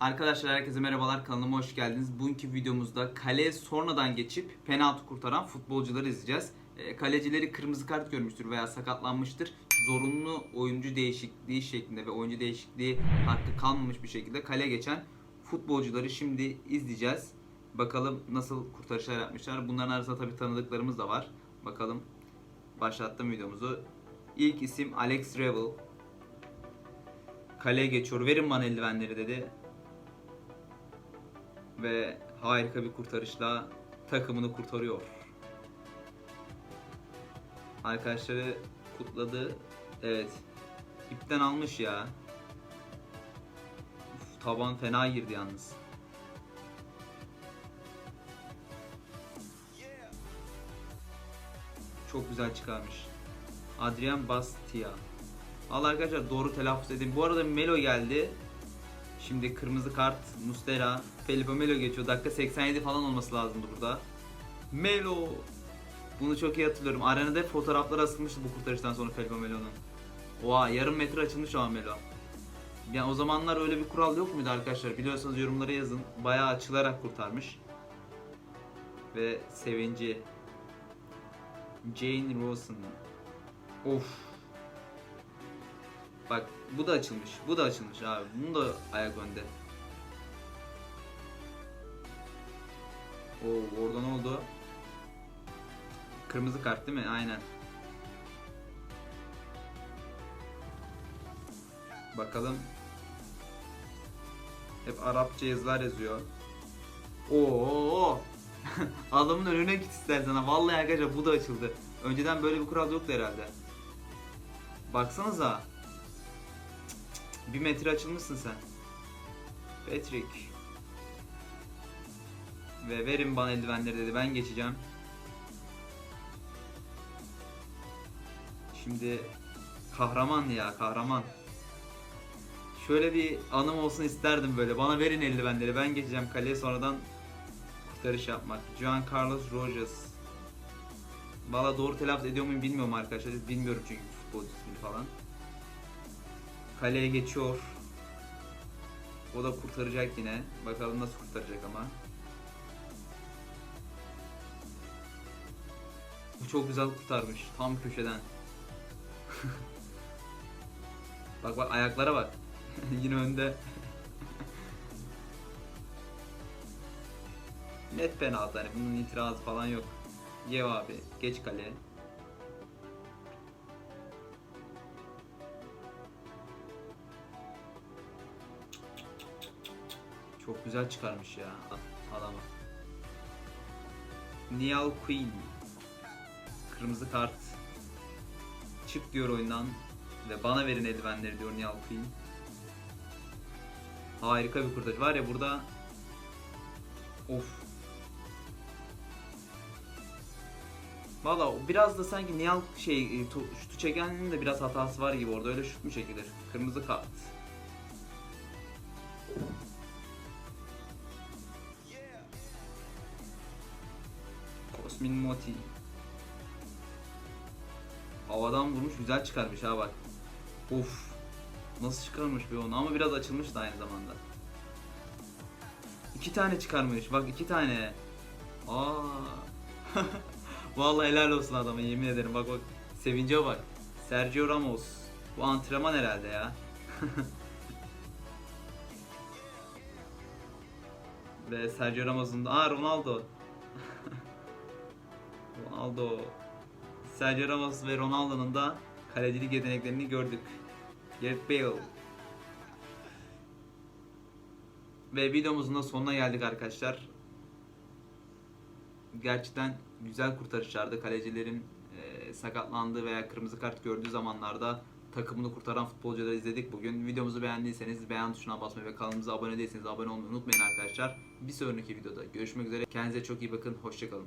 Arkadaşlar herkese merhabalar kanalıma hoş geldiniz. Bugünkü videomuzda kaleye sonradan geçip penaltı kurtaran futbolcuları izleyeceğiz. E, kalecileri kırmızı kart görmüştür veya sakatlanmıştır. Zorunlu oyuncu değişikliği şeklinde ve oyuncu değişikliği hakkı kalmamış bir şekilde kale geçen futbolcuları şimdi izleyeceğiz. Bakalım nasıl kurtarışlar yapmışlar. Bunların arasında tabii tanıdıklarımız da var. Bakalım başlattım videomuzu. İlk isim Alex Revel. Kaleye geçiyor. Verin bana eldivenleri dedi ve harika bir kurtarışla takımını kurtarıyor. Arkadaşları kutladı. Evet. İpten almış ya. Uf, taban fena girdi yalnız. Çok güzel çıkarmış. Adrian Bastia. Allah arkadaşlar doğru telaffuz edeyim. Bu arada Melo geldi. Şimdi kırmızı kart Mustera. Felipe Melo geçiyor. Dakika 87 falan olması lazımdı burada. Melo. Bunu çok iyi hatırlıyorum. Arenada fotoğraflar asılmıştı bu kurtarıştan sonra Felipe Melo'nun. Oha yarım metre açılmış o an Melo. Yani o zamanlar öyle bir kural yok muydu arkadaşlar? Biliyorsanız yorumlara yazın. Bayağı açılarak kurtarmış. Ve sevinci. Jane Rawson. Of. Bak bu da açılmış. Bu da açılmış abi. Bunun da ayak önde. Oo orada ne oldu? Kırmızı kart değil mi? Aynen. Bakalım. Hep Arapça yazılar yazıyor. Oo. Adamın önüne git istersen. Vallahi arkadaşlar bu da açıldı. Önceden böyle bir kural yoktu herhalde. Baksanıza. Bir metre açılmışsın sen. Patrick. Ve verin bana eldivenleri dedi. Ben geçeceğim. Şimdi kahraman ya kahraman. Şöyle bir anım olsun isterdim böyle. Bana verin eldivenleri. Ben geçeceğim kaleye sonradan kurtarış yapmak. Juan Carlos Rogers. Valla doğru telaffuz ediyor muyum bilmiyorum arkadaşlar. Bilmiyorum çünkü futbolcu ismini falan. Kaleye geçiyor. O da kurtaracak yine. Bakalım nasıl kurtaracak ama. Bu çok güzel kurtarmış. Tam köşeden. bak bak ayaklara bak. yine önde. Net penaltı hani bunun itirazı falan yok. Yev abi geç kaleye. Çok güzel çıkarmış ya adamı. Niall Queen. Kırmızı kart. Çık diyor oyundan ve bana verin eldivenleri diyor Niall Queen. Harika bir kurtarış. Var ya burada Of. Valla biraz da sanki Niall şey e, şutu çekenin de biraz hatası var gibi orada öyle şut mu çekilir? Kırmızı kart. Cosmin Moti. Havadan vurmuş güzel çıkarmış ha bak. Of. Nasıl çıkarmış bir onu ama biraz açılmış da aynı zamanda. İki tane çıkarmış bak iki tane. Aa. Vallahi helal olsun adama yemin ederim bak bak. Sevince bak. Sergio Ramos. Bu antrenman herhalde ya. Ve Sergio Ramos'un da... Aa Ronaldo. Ronaldo. Sergio Ramos ve Ronaldo'nun da kalecilik yeteneklerini gördük. Gareth Bale. Ve videomuzun da sonuna geldik arkadaşlar. Gerçekten güzel kurtarışlardı. Kalecilerin e, sakatlandığı veya kırmızı kart gördüğü zamanlarda takımını kurtaran futbolcuları izledik bugün. Videomuzu beğendiyseniz beğen tuşuna basmayı ve kanalımıza abone değilseniz abone olmayı unutmayın arkadaşlar. Bir sonraki videoda görüşmek üzere. Kendinize çok iyi bakın. Hoşçakalın.